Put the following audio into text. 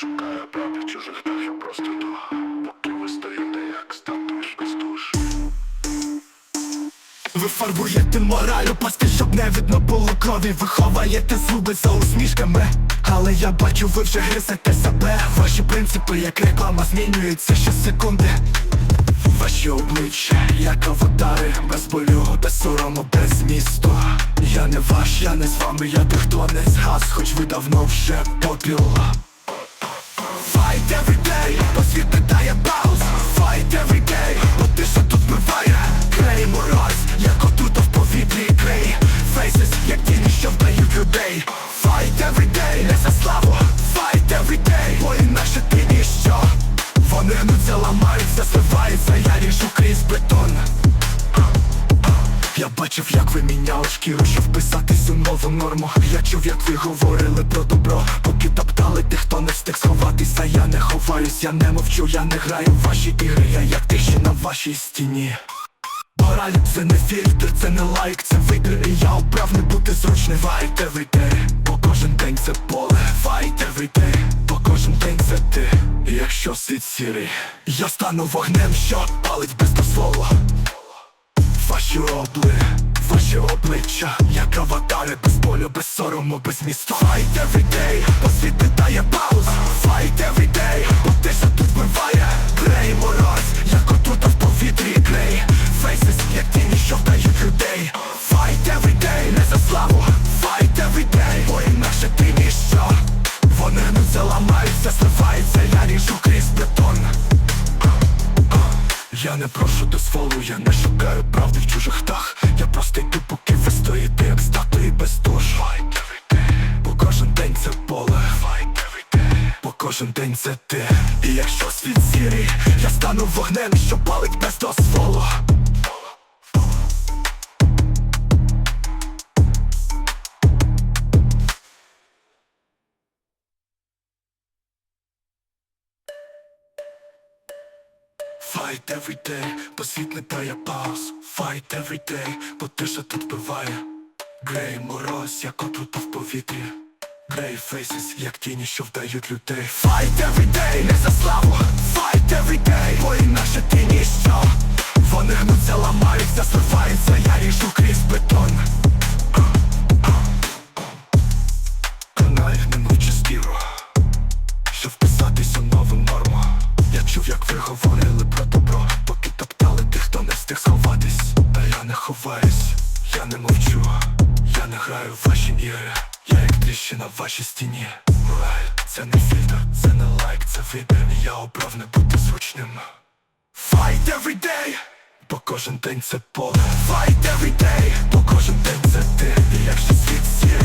шукаю правди чужих дах, просто йду Поки ви стоїте, як статуєш без душ. Ви фарбуєте мораль у пастель, щоб не видно було крові. Ви ховаєте зуби за усмішками. Але я бачу, ви вже гризете себе. Ваші принципи, як реклама, змінюються щосекунди. Ваші обличчя, як аватари, без болю, без сорому, без змісту Я не ваш, я не з вами, я той, хто не згас, хоч ви давно вже попіл бачив, як ви міняли шкіру, щоб вписатись у нову норму. Я чув, як ви говорили про добро, поки топтали тих, хто не встиг сховатися. Я не ховаюсь, я не мовчу, я не граю в ваші ігри, я як тиші на вашій стіні. Мораль це не фільтр, це не лайк, це вибір І я обрав не бути зручним. Fight every бо кожен день це поле. Fight every day, бо кожен день це ти Якщо світ сірий, я стану вогнем, що палить без дозволу. Ваші обли, ваші обличчя, як аватари, без болю, без сорому, без міста. Fight every day, бо світ не дає пауз Fight every day, бо тиша тут вбиває Грей мороз, як отрута в повітрі Грей. Faces, як тіні, що вдають людей. Fight every day, не за славу. Fight every day, бо інакше ти ніщо. Вони гнуться, ламаються, зливаються, я ріжу крізь бетон я не прошу дозволу, я не шукаю правди в чужих тах Я простий поки ви стоїте, як статуї без душ бо кожен день це поле. Бо кожен день це ти. І якщо світ сірий, я стану вогнем, що палить без дозволу Fight every day, бо світ не дає пауз. Fight every day, бо тиша тут пиває. Грей мороз, як отрута в повітрі. Грей фейсис, як тіні, що вдають людей. Fight every day, не за славу. Fight every day, бо інакше ти ніщо Вони гнуться, ламаються, зриваються, встиг сховатись Та я не ховаюсь, я не мовчу, я не граю в ваші ігри. Я як тріщина в вашій стіні. Це не фільтр, це не лайк, це вибір. Я обрав не бути зручним. Fight every day, бо кожен день це поле. Fight every day, бо кожен день це ти. І якщо світ сірий,